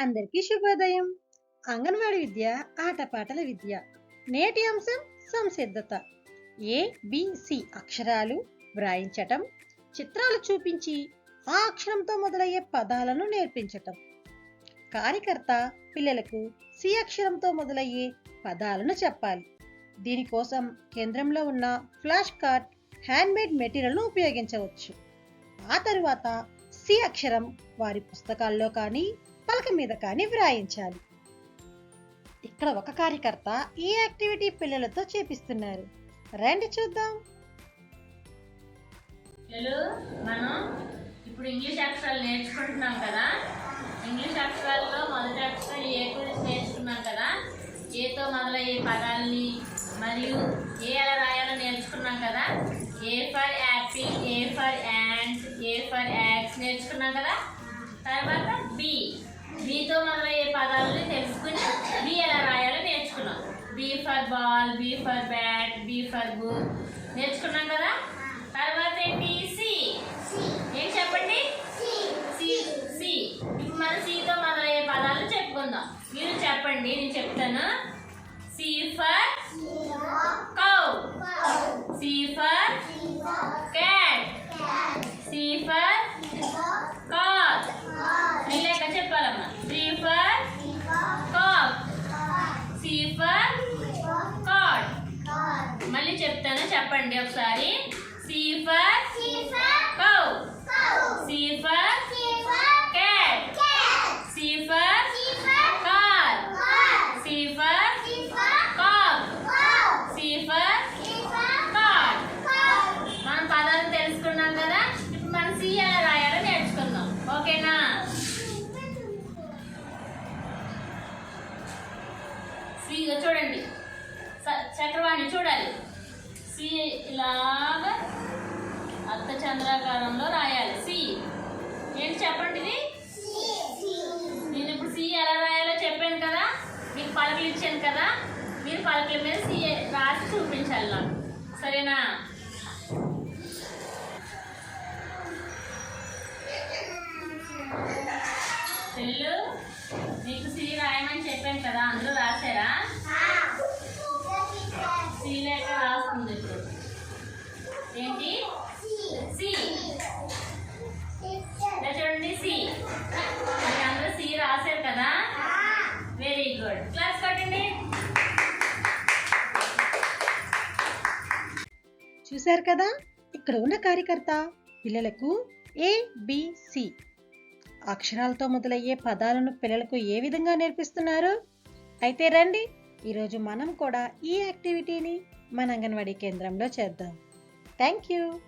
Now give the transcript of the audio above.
అందరికీ శుభోదయం. అంగన్వాడి విద్య ఆటపాటల విద్య నేటి అంశం సంసిద్ధత. ఏబిసి అక్షరాలు వ్రాయించటం చిత్రాలు చూపించి ఆ అక్షరంతో మొదలయ్యే పదాలను నేర్పించటం. కార్యకర్త పిల్లలకు సి అక్షరంతో మొదలయ్యే పదాలను చెప్పాలి. దీనికోసం కేంద్రంలో ఉన్న ఫ్లాష్ కార్డ్ హ్యాండ్మేడ్ మెటీరియల్ను ఉపయోగించవచ్చు. ఆ తరువాత సి అక్షరం వారి పుస్తకాల్లో కానీ పలక మీద కానీ వ్రాయించాలి ఇక్కడ ఒక కార్యకర్త ఈ యాక్టివిటీ పిల్లలతో చేపిస్తున్నారు. రండి చూద్దాం. మనం ఇప్పుడు ఇంగ్లీష్ అక్షరాలు నేర్చుకుంటున్నాం కదా? ఇంగ్లీష్ అక్షరాల్లో మొదటి అక్షరం ఏ గురించి నేర్చుకున్నాం కదా? ఏతో మొదలయ్యే పదాలని మరియు ఏ ఎలా రాయాలో నేర్చుకున్నాం కదా? A for apple A for ant A for axe నేర్చుకున్నాం కదా? తర్వాత బి బితో మొదలయ్యే పదాలని తెలుసుకుని బి ఎలా రాయాలో నేర్చుకున్నాం B for ball B for bat B for book నేర్చుకున్నాం కదా? తర్వాత ఏంటి? సి. ఏం చెప్పండి? సి. సి. ఇప్పుడు మన సితో మొదలయ్యే పదాలు చెప్పుకుందాం. మీరు చెప్పండి నేను చెప్తాను C for cow C for cat C for car లేక చెప్పాలమ్మా C for cock C for card మళ్ళీ చెప్తాను చెప్పండి ఒకసారి C for cow C for cat C for car C for cock C for card మనం పదాలు తెలుసుకున్నాం కదా ఇప్పుడు మనం సి ఎలా రాయాలో నేర్చుకుందాం ఓకేనా చూడండి చక్రవాణి చూడాలి సి ఇలాగా అర్థ చంద్రాకారంలో రాయాలి. సి. ఏంటి చెప్పండి ఇది? నేను ఇప్పుడు సి ఎలా రాయాలో చెప్పాను కదా? మీకు పలకలు ఇచ్చాను కదా? మీరు పలకల మీద సి రాసి చూపించాలి నాకు. సరేనా? పిల్లలు మీకు సి రాయమని చెప్పాను కదా అందరూ రాశారా? సి లేక రాస్తుంది ఏంటి? సి. చూడండి సి. మీరు అందరూ సి రాశారు కదా? వెరీ గుడ్ క్లాస్ పట్టండి చూశారు కదా? ఇక్కడ ఉన్న కార్యకర్త పిల్లలకు ఏ సి అక్షరాలతో మొదలయ్యే పదాలను పిల్లలకు ఏ విధంగా నేర్పిస్తున్నారు? అయితే రండి ఈరోజు మనం కూడా ఈ యాక్టివిటీని మన అంగన్వాడీ కేంద్రంలో చేద్దాం. Thank you.